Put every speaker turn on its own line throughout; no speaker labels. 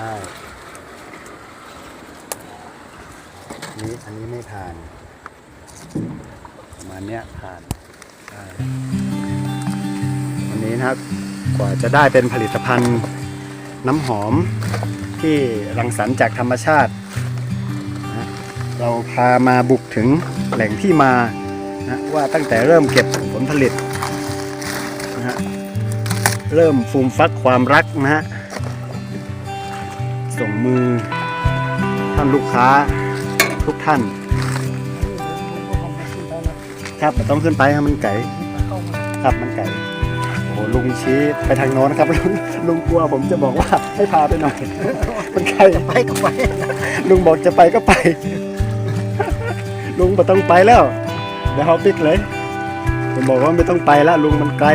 ได้นี้อันนี้ไม่ผ่าน ประมาณเนี้ยผ่านวันนี้นะครับกว่าจะได้เป็นผลิตภัณฑ์น้ำหอมที่รังสรรค์จากธรรมชาตินะเราพามาบุกถึงแหล่งที่มานะว่าตั้งแต่เริ่มเก็บผลผลิตนะฮะเริ่มฟูมฟักความรักนะฮะ ส่งมือ ท่านลูกค้าทุกท่าน ครับต้องขึ้นไปครับมันไก่ครับมันไก่โอ้โหลุงชี้ไปทางโน้นครับ ลุงลุงกลัวผมจะบอกว่าให้พาไปหน่อยมันไกล
ไปก็ไป
ลุงบอกจะไปก็ไป ลุงไม่ต้องไปแล้วเดี๋ยวเขาปิดเลยผมบอกว่าไม่ต้องไปแล้วลุงมันไกล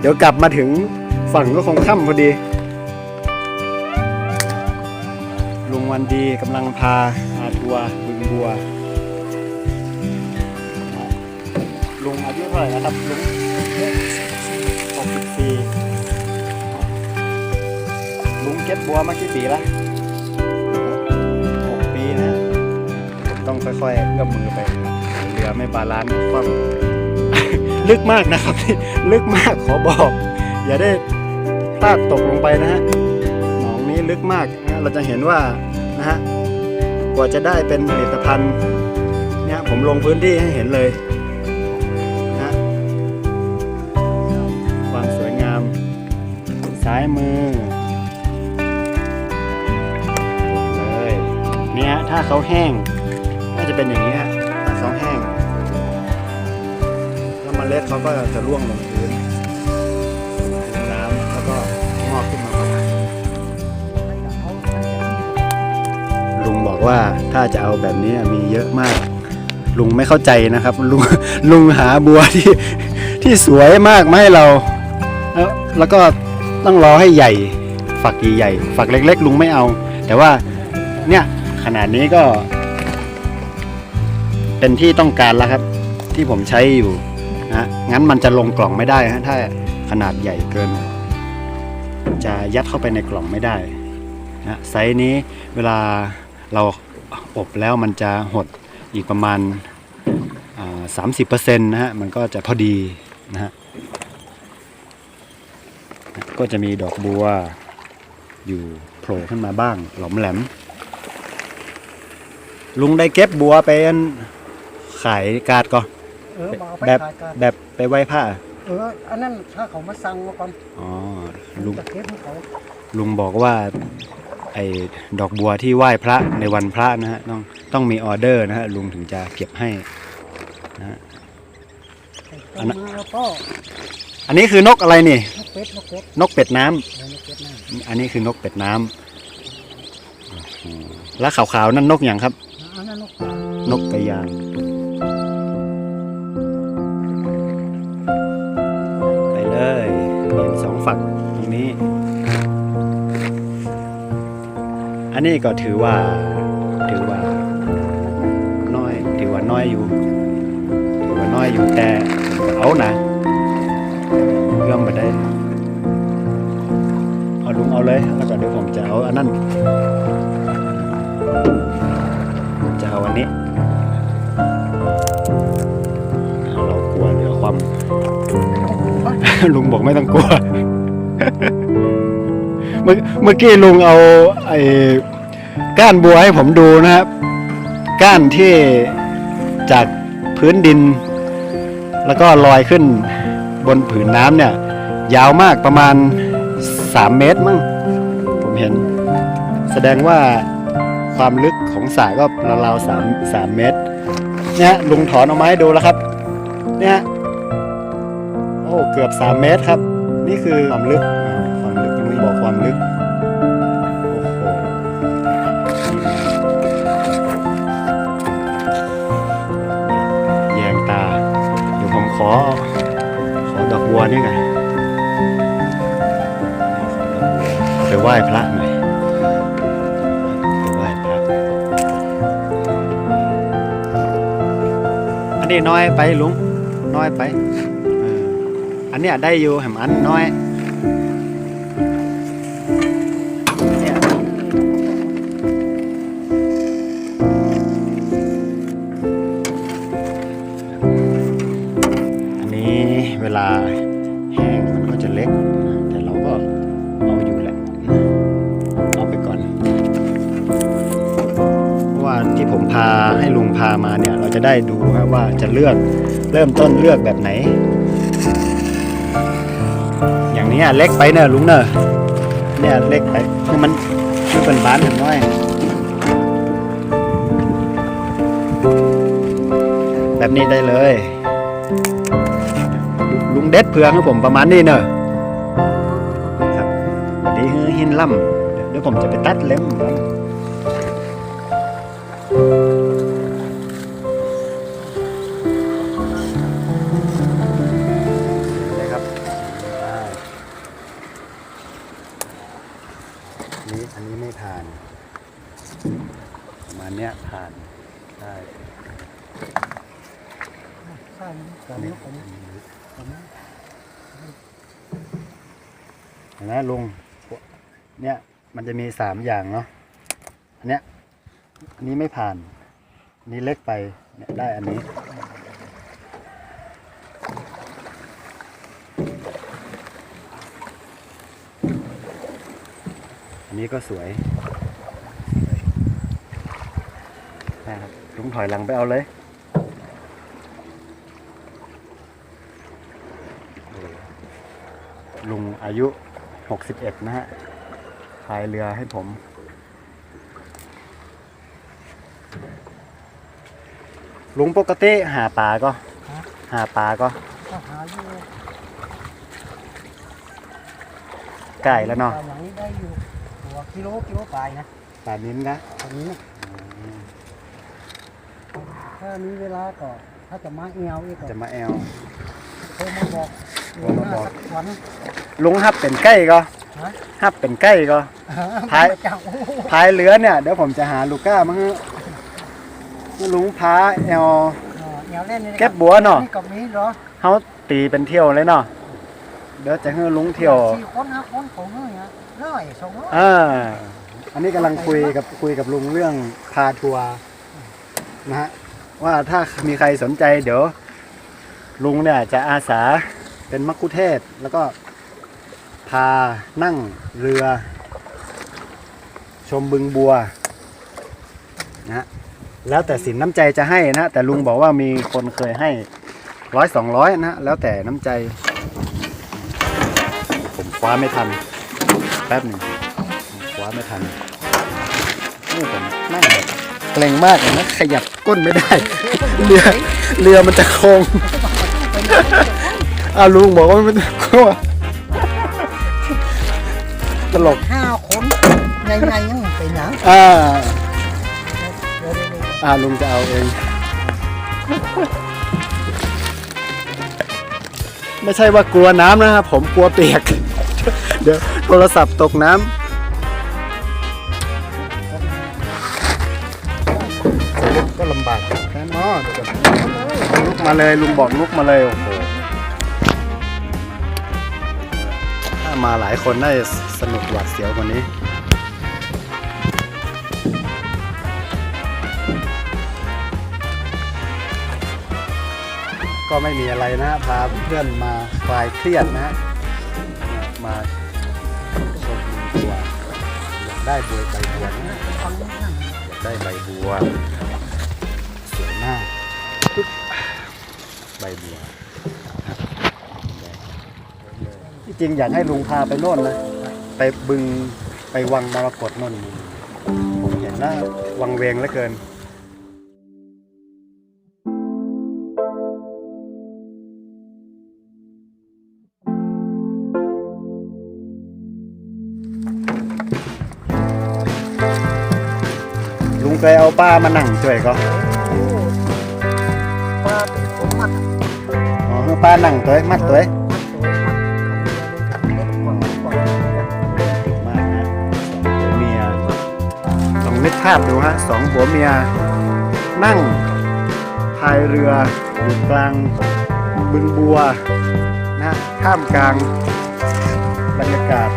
เดี๋ยวกลับมาถึงฝั่งก็คงค่ำพอดี วันดีกำลังพาอาทัวร์บึงบัว ลุงอายุเท่าไหร่นะครับลุงหกสิบสี่ลุงเก็บบัวมากี่ปีละหกปีนะต้องค่อยๆเอื้อมมือไปเรือไม่บาลานซ์คว่ำลึกมากนะครับลึกมากขอบอก อย่าได้พลาดตกลงไปนะฮะหนองนี้ลึกมากนะเราจะเห็นว่า นะฮะกว่าจะได้เป็นผลิตภัณฑ์เนี่ยผมลงพื้นที่ให้เห็นเลยนะความสวยงามซ้ายมือเลยเนี่ยถ้าเขาแห้งก็จะเป็นอย่างนี้ฮะถ้าเขาแห้งแล้วเมล็ดเขาก็จะร่วงลง ว่าถ้าจะเอาแบบนี้มีเยอะมาก ลุงไม่เข้าใจนะครับ ลุงลุงหาบัวที่ที่สวยมากมาให้เรา แล้วแล้วก็ต้องรอให้ใหญ่ ฝักใหญ่ๆฝักเล็ก ๆ ลุงไม่เอา แต่ว่าเนี่ยขนาดนี้ก็ เป็นที่ต้องการแล้วครับ ที่ผมใช้อยู่นะงั้นมันจะลงกล่องไม่ได้ฮะถ้าขนาดใหญ่เกิน จะยัดเข้าไปในกล่องไม่ได้นะไซส์นี้เวลาเรา อบแล้วมันจะหดอีกประมาณสามสิบเปอร์เซ็นต์นะฮะมันก็จะพอดีนะฮะก็จะมีดอกบัวอยู่โผล่ขึ้นมาบ้างหลอมแหลม ลุงได้เก็บบัวไปอันขายกาดก็
เออมาเอาไป
แบบ
ขายกัน
แบบไปไหว้ผ้า
เอออันนั้นถ้าเขามาสั่งมาก่อน
อ๋อลุง
จะเก็บให้เขา
ลุงบอกว่า ไอ้ดอกบัวที่ไหว้พระในวันพระนะฮะต้องต้องมีออเดอร์นะฮะลุงถึงจะเก็บให้นะฮะอันนั้น
มาแล้วก็
อันนี้คือนกอะไรนี่
นกเป็ดนกเป็ด
นกเป็ดน้ำ
เออนกเป็ดนั่น
อันนี้คือนกเป็ดน้ำอืมแล้วขาวๆนั่นนกอย่างครับ
อันนั้นนก
นกกระยางไปเลยเห็นสองฝักตรงนี้ อันนี้ก็ถือว่าถือว่าน้อย ถือว่าน้อยอยู่ ถือว่าน้อยอยู่แต่เอานะเอื้อมไปได้เอาลุงเอาเลยแล้วก็เดี๋ยวผมจะเอาอันนั้นจะเอาอันนี้เรากลัวเรือความลุงบอกไม่ต้องกลัว เมื่อกี้ลุงเอาไอ้ก้านบัวให้ผมดูนะครับ ก้านที่จากพื้นดิน แล้วก็ลอยขึ้นบนผืนน้ำเนี่ย ยาวมากประมาณ 3 เมตรมั้งผมเห็น แสดงว่าความลึกของสระก็ราวๆสามสามเมตร เนี่ยลุงถอนออกมาให้ดูแล้วครับ เนี่ยโอ้เกือบสามเมตรครับ นี่คือความลึก ความลึก โอ้โห แยงตา เดี๋ยวผมขอ ขอดอกบัวนี่ไงเอาไปไหว้พระหน่อยไปไหว้พระอันนี้น้อยไปลุง น้อยไป อันเนี้ยได้อยู่แหมอันน้อย เวลาแห้งมันก็จะเล็ก แต่เราก็เอาอยู่แหละ เอาไปก่อน เพราะว่าที่ผมพาให้ลุงพามาเนี่ย เราจะได้ดูว่าจะเลือกเริ่มต้นเลือกแบบไหน อย่างนี้เล็กไปเนอะลุงเนอะเนี่ยเล็กไปคือมันคือเป็นบ้านหนน้อยแบบนี้ได้เลย เด็ดเพืองให้ผมประมาณนี้เนอะครับวันนี้คือหินล่ำเดี๋ยวผมจะไปตัดเล็มครับเลยครับได้อันนี้อันนี้ไม่ผ่าน ประมาณเนี้ยผ่านได้
ใช่แต่นกผมผม
เห็นไหมลุงเนี่ยมันจะมีสามอย่างเนาะอันเนี้ยอันนี้ไม่ผ่านอันนี้เล็กไปเนี่ยได้อันนี้ อันนี้ก็สวยนะครับลุงถอยหลังไปเอาเลยลุงอายุ 61 นะฮะพายเรือให้ผม ลุงปกติหาปลาก็ หาปลาก็
ก็หาอยู่
ไก่แล้วเนาะ
ตมหลังนี้ได้อยู่ตัวกิโลกิโลปลายนะ
ปลานิ้นนะ
ตรงนี้นะถ้ามีเวลาก็ถ้าจะมาเอวอีกก็
จะมาแอล
โทรมาบอก
โทรมาบอก
วัน
ลุงฮับเป็นใกล้ก็
ฮะ
ฮับเป็นใกล้ก็ท้าย
จังโอ้โห
พายเรือเนี่ย เดี๋ยวผมจะหาลูก้ามาให้ให้ลุงพาแอล
เออแนวเล่นนี่
เก็บบัวเนาะ
นี่กับมีเหรอ
เขาตีเป็นเที่ยวเลยเนาะเดี๋ยวจะให้ลุงเที่ยว
สี่คนห้าคนของเฮ้ยฮะร้อยสองร้อย
อ่าอันนี้กำลังคุยกับคุยกับลุงเรื่องพาทัวร์นะฮะว่าถ้ามีใครสนใจเดี๋ยว ลุงเนี่ยจะอาสาเป็นมักคุเทศก์แล้วก็ พานั่งเรือ ชมบึงบัวนะฮะแล้วแต่สินน้ำใจจะให้นะฮะแต่ลุงบอกว่ามีคนเคยให้ร้อยสองร้อยนะฮะแล้วแต่น้ำใจ ผมคว้าไม่ทัน แป๊บหนึ่งคว้าไม่ทันนี่ผมนั่งแบบเกรงมากเลยนะขยับก้นไม่ได้ เรือเรือมันจะโค้งอาลุงบอกว่ามันกลัว ตลก
ห้าคนใหญ่ๆยังเป็นหยัง
อ่า
เดี๋ยวเดี๋ยวเดี๋ยว
อ่าลุงจะเอาเอง ไม่ใช่ว่ากลัวน้ำนะครับผมกลัวเปียก เดี๋ยวโทรศัพท์ตกน้ำก็ลำบากแค่นอเดี๋ยวก่อนลุกมาเลยลุงบอกลุกมาเลยโอ้โหามาหลายคนน่าจะสนุกหวาดเสียวกว่านี้ก็ไม่มีอะไรนะพาเพื่อนมาคลายเครียดนะมาชมบัวอยากได้บัวใบบัวนะอยากได้ใบบัวสวยมากใบบัวที่ จริงอยากให้ลุงพาไปโน่นนะ ไปบึงไปวังมรกตโน่นผมเห็นแล้ววังเวงเหลือเกินลุงเคยเอาป้ามานั่งช่วยก็
โอ้ว่าเป็นคนมัด
อ๋อคือป้านั่งตัวมัดตัว
มัดตัว นึก
ภาพดูฮะสองผัวเมีย นั่งพายเรืออยู่กลางบึงบัวนะท่ามกลางบรรยากาศ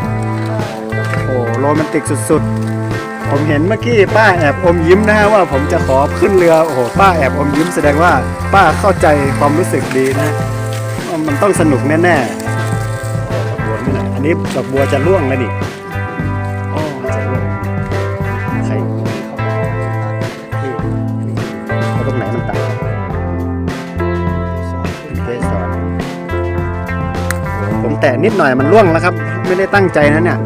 โอ้โรแมนติกสุดๆ ผมเห็นเมื่อกี้ป้าแอบอมยิ้มนะฮะว่าผมจะขอขึ้นเรือ โอ้โหป้าแอบอมยิ้มแสดงว่าป้าเข้าใจความรู้สึกดีนะ มันต้องสนุกแน่ๆดอกบัวนี่แหละอันนี้ดอกบัวจะร่วงแล้วนี่ แตะนิดหน่อยมันร่วงแล้วครับ ไม่ได้ตั้งใจนะเนี่ย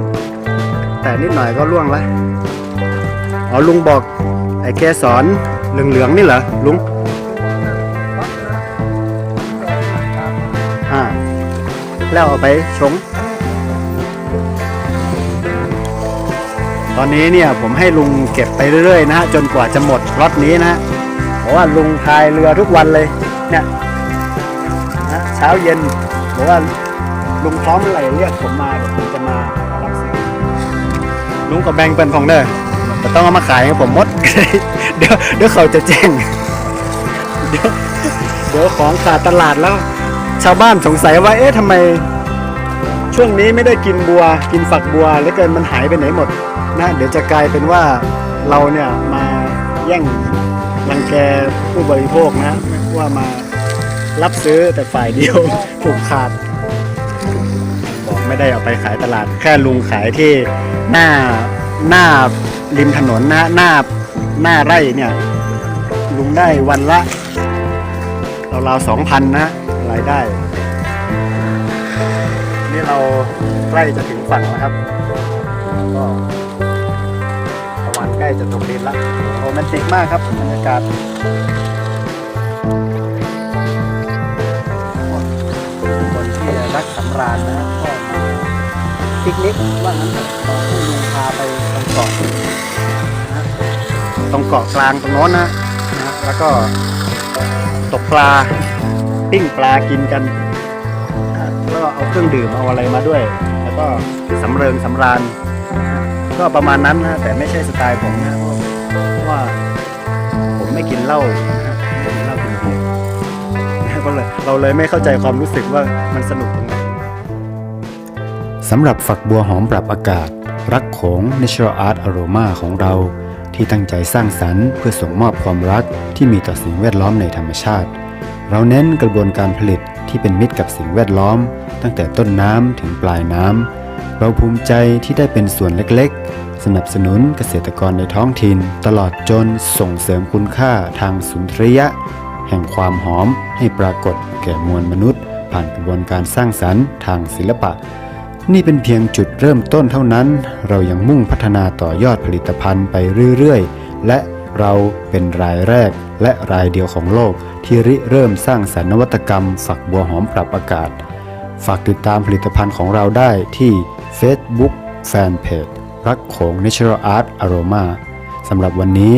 แต่นิดหน่อยก็ร่วงแล้วอ๋อลุงบอกไอ้แกสอนเหลืองๆนี่เหรอลุงอ่าแล้วเอาไปชง ตอนนี้เนี่ยผมให้ลุงเก็บไปเรื่อยๆนะฮะจนกว่าจะหมดรถนี้นะฮะเพราะว่าลุงพายเรือทุกวันเลยเนี่ยนะเช้าเย็นบอกว่า ลุงพร้อมเมื่อไหร่เรียกผมมาเดี๋ยวผมจะมารับซื้อลุงก็แบ่งเป็นของเด้อแต่ต้องเอามาขายให้ผมหมด เดี๋ยวเดี๋ยวเขาจะแจ้งเดี๋ยวเดี๋ยวของขาดตลาดแล้ว ชาวบ้านสงสัยว่าเอ๊ะทำไม ช่วงนี้ไม่ได้กินบัว กินฝักบัวแล้วเกินมันหายไปไหนหมดนะเดี๋ยวจะกลายเป็นว่าเราเนี่ยมาแย่งรังแกผู้บริโภคนะว่ามารับซื้อแต่ฝ่ายเดียวผูกขาด ไม่ได้เอาไปขายตลาด แค่ลุงขายที่หน้าหน้าริมถนนนะหน้าหน้าไร่เนี่ย ลุงได้วันละราวๆสองพันนะรายได้ นี่เราใกล้จะถึงฝั่งแล้วครับ ก็ตะวันใกล้จะตกดินล้วโรแมนติกมากครับบรรยากาศคนที่รักสำราญนะ ปิกนิกว่างั้นเถอะตอนที่ลุงพาไปตรงเกาะนะตรงเกาะกลางตรงโน้นนะนะ แล้วก็ตกปลาปิ้งปลากินกันอ่าก็เอาเครื่องดื่มเอาอะไรมาด้วย แล้วก็สำเริงสำราญก็ประมาณนั้นนะแต่ไม่ใช่สไตล์ผมนะเพราะว่า ผมไม่กินเหล้านะฮะไม่กินเหล้ากินเบียร์ก็เลยเราเลยไม่เข้าใจความรู้สึกว่ามันสนุกตรงไหน สำหรับฝักบัวหอมปรับอากาศ รักโขง Natural Art Aroma ของเรา ที่ตั้งใจสร้างสรรค์เพื่อส่งมอบความรักที่มีต่อสิ่งแวดล้อมในธรรมชาติ เราเน้นกระบวนการผลิตที่เป็นมิตรกับสิ่งแวดล้อม ตั้งแต่ต้นน้ำถึงปลายน้ำเราภูมิใจที่ได้เป็นส่วนเล็กๆ สนับสนุนเกษตรกรในท้องถิ่น ตลอดจนส่งเสริมคุณค่าทางสุนทรียะ แห่งความหอมให้ปรากฏแก่มวลมนุษย์ ผ่านกระบวนการสร้างสรรค์ทางศิลปะ นี่เป็นเพียงจุดเริ่มต้นเท่านั้น เรายังมุ่งพัฒนาต่อยอดผลิตภัณฑ์ไปเรื่อยๆ และเราเป็นรายแรกและรายเดียวของโลก ที่ริเริ่มสร้างสรรค์นวัตกรรม ฝักบัวหอมปรับอากาศ ฝากติดตามผลิตภัณฑ์ของเราได้ที่ Facebook Fanpage รักโขง Natural Art Aroma สำหรับวันนี้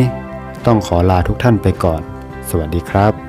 ต้องขอลาทุกท่านไปก่อน สวัสดีครับ